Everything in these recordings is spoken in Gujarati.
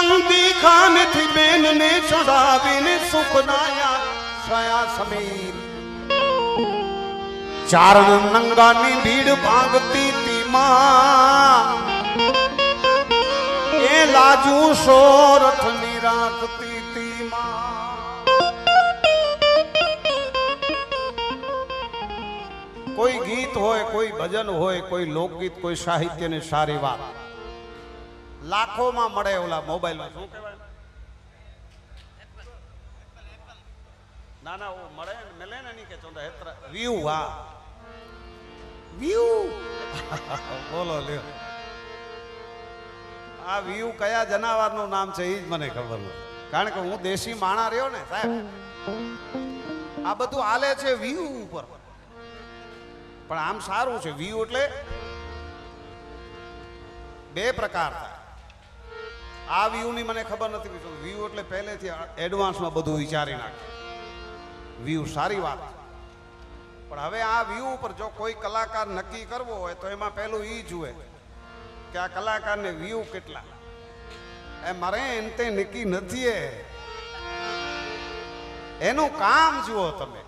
પંક્તિ ખાનેથી બેનને ચડાવીને સુખનાયા છયા સમીર ચારણ નંગાની ભીડ ભાંગતી તીમાં એ લાજુ સોરઠની રાખતી તીમાં કોઈ ગીત હોય કોઈ ભજન હોય કોઈ લોકગીત કોઈ સાહિત્યની સારી વાત લાખોમાં મળે ઓલા મોબાઈલમાં. શું કહેવાય? ના ના મળે ને મળે કે ચોંદા હેત્ર. વ્યૂ હા. વ્યૂ બોલો, લ્યો. આ વ્યૂ કયા જનાવરનું નામ છે એ જ મને ખબર કારણ કે હું દેશી માણા રહ્યો ને, સાહેબ. આ બધું હાલે છે વ્યૂ ઉપર. પણ આમ સારું છે વ્યૂ એટલે બે પ્રકાર થાય. આ વ્યૂની મને ખબર નથી વ્યૂ એટલે પહેલેથી એડવાન્સમાં બધું વિચારી નાખે. વ્યૂ સારી વાત. પણ હવે આ વ્યૂ ઉપર જો કોઈ કલાકાર નક્કી કરવો હોય, તો એમાં પહેલું એ જુએ કે આ કલાકારને વ્યૂ કેટલા. એ મારે એમ તે નક્કી નથી એનું કામ જુઓ તમે.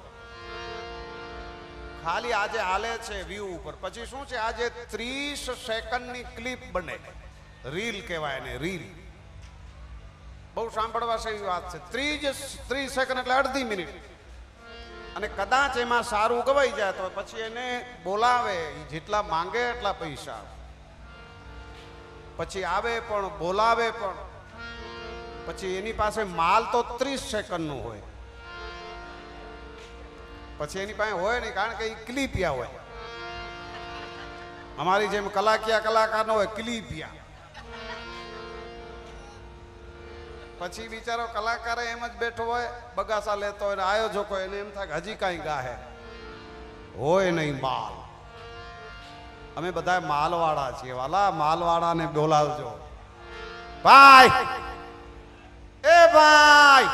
ખાલી આજે હાલે છે વ્યૂ ઉપર. પછી શું છે? આજે ત્રીસ સેકન્ડની ક્લિપ બને. રીલ કહેવાય એને રીલ બહુ સાંભળવા જેવી વાત છે. ત્રીજ ત્રીસ સેકન્ડ એટલે અડધી મિનિટ. અને કદાચ એમાં સારું ગવાઈ જાય તો પછી એને બોલાવે જેટલા માંગે એટલા પૈસા પછી આવે પણ, બોલાવે પણ. પછી એની પાસે માલ તો ત્રીસ સેકન્ડનું હોય. પછી એની પાસે હોય નહીં, કારણ કે એ ક્લિપિયા હોય. અમારી જેમ કલાકિયા કલાકાર નો હોય, ક્લિપિયા. પછી બિચારો કલાકાર એમ જ બેઠો હોય, બગાસા લેતો હોય ને આયોજકો એને એમ થાય હજી કાંઈ ગાહે. હોય નહીં માલ. અમે બધા માલવાળા છીએ. વાલા, માલવાળાને બોલાવજો. ભાઈ! એ ભાઈ!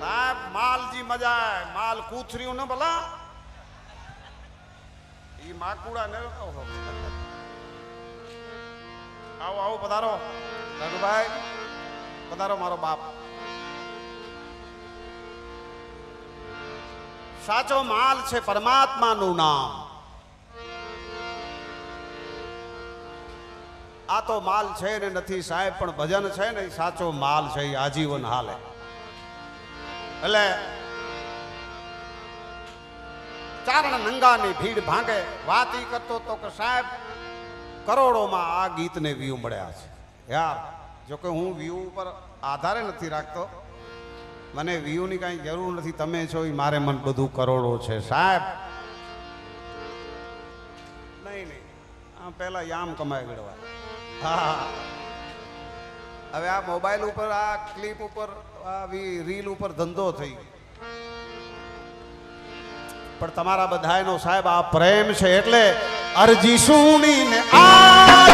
સાહેબ, માલજી મજા માલ કૂથર્યું ને ભલા? ઈ માકુડા ને. આવો આવો, પધારો. રઘુભાઈ પધારો મારો બાપ. સાચો માલ છે પરમાત્માનું નામ. આ તો માલ છે ને નથી સાહેબ, પણ ભજન છે ને સાચો માલ છે આજીવન હાલે. એટલે ચારણ નંગાની ભીડ ભાંગે, વાત એ કરતો તો કે સાહેબ, કરોડોમાં આ ગીતને વ્યૂ મળ્યા છે. યાર, જોકે હું વ્યૂ ઉપર આધારે નથી રાખતો. મને વ્યૂની કાંઈ જરૂર નથી, તમે છો એ મારે મન બધું કરોડો છે. સાહેબ, નહીં નહીં આ પહેલાં યામ કમાઈ ગળવા હા હવે આ મોબાઈલ ઉપર, આ ક્લિપ ઉપર, આ રીલ ઉપર ધંધો થઈ ગયો. પણ તમારા બધાયનો સાહેબ આ પ્રેમ છે એટલે અરજી સુણીને આ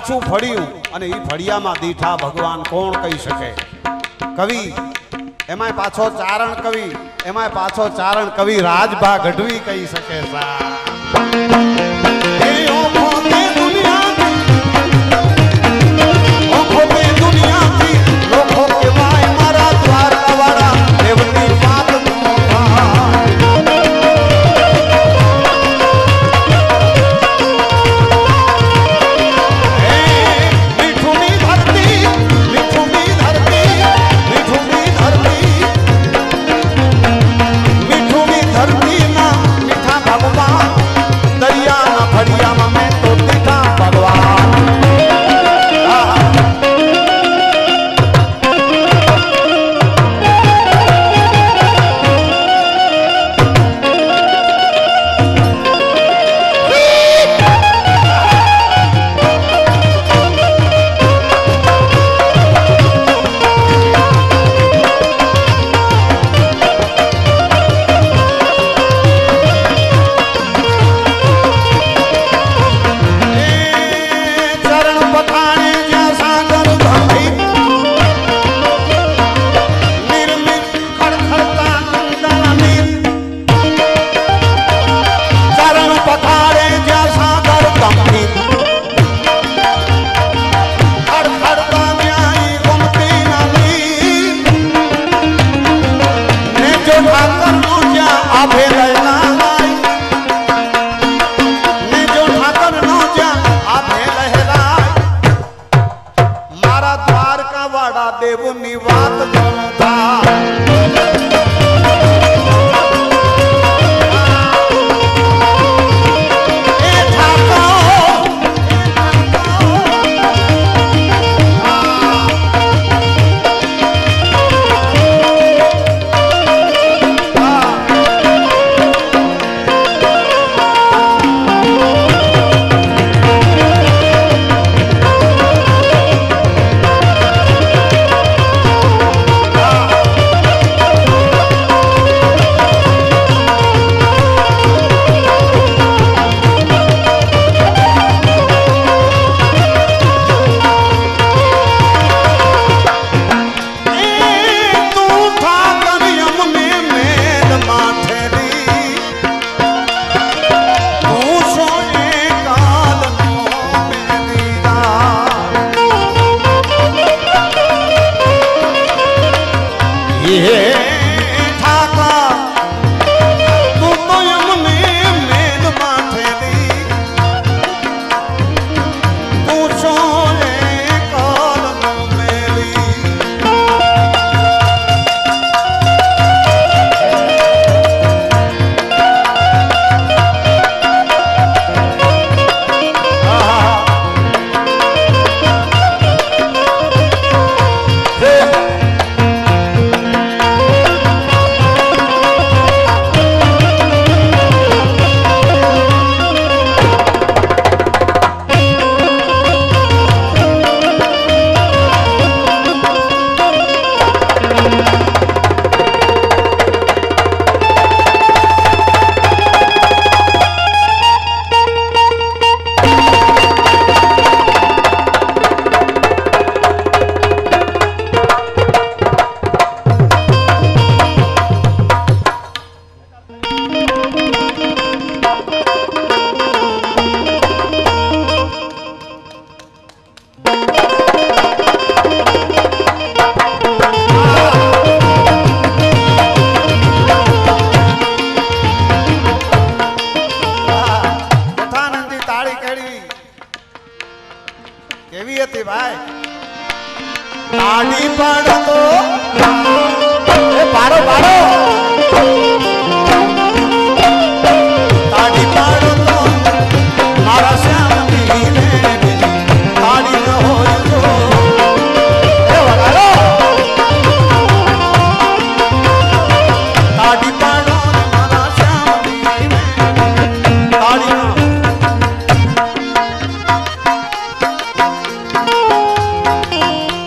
પાછું ફળ્યું અને એ ફળિયામાં દીઠા ભગવાન કોણ કહી શકે? કવિ, એમાંય પાછો ચારણ કવિ, એમાંય પાછો ચારણ કવિ રાજભા ગઢવી કહી શકે સા